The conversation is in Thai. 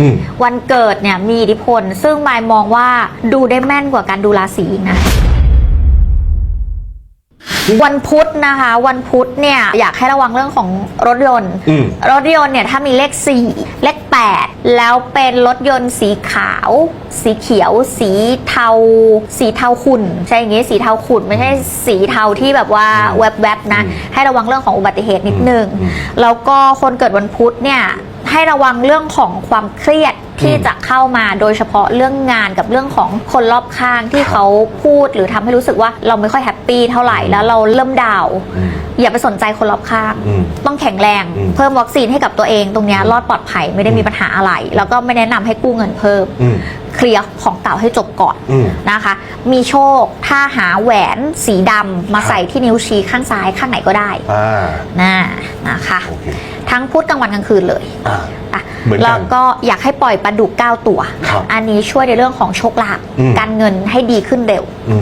อืม วันเกิดเนี่ยมีอิทธิพล ซึ่งมายมองว่าดูได้แม่นกว่าการดูราศีอีกนะ วันพุธนะคะ วันพุธเนี่ยอยากให้ระวังเรื่องของรถยนต์ อืม รถยนต์เนี่ยถ้ามีเลข 4 เลข 8 แล้วเป็นรถยนต์สีขาว สีเขียว สีเทา สีเทาขุ่นใช่อย่างงี้สีเทาขุ่นไม่ใช่สีเทาที่แบบว่าแวบๆนะอืมให้ระวังเรื่องของอุบัติเหตุนิดนึง อืม แล้วก็คนเกิดวันพุธเนี่ย ให้ระวังเรื่องของความเครียดที่อืมจะเข้ามาโดยเฉพาะเรื่องงานกับเรื่องของคนรอบข้างที่เขาพูดหรือทำให้รู้สึกว่าเราไม่ค่อยแฮปปี้เท่าไหร่แล้วเราเริ่มดาวน์อืมอย่าไปสนใจคนรอบข้างอืมต้องแข็งแรงอืมเพิ่มวัคซีนให้กับตัวเอง ตรงเนี้ยรอดปลอดภัยไม่ได้มีปัญหาอะไร แล้วก็ไม่แนะนำให้กู้เงินเพิ่มอืมเคลียร์ของเก่าให้จบก่อนอืมนะคะ มีโชคถ้าหาแหวนสีดำมาใส่ที่นิ้วชี้ข้างซ้ายข้างไหนก็ได้อ่านะนะคะโอเค ทั้งพุธกลางวันกลางคืนเลยอ่า อะเหมือนกันแล้วก็อยากให้ปล่อยปลาดุก9ตัว ครับอันนี้ช่วยในเรื่องของโชคลาภอืม การเงินให้ดีขึ้นเร็ว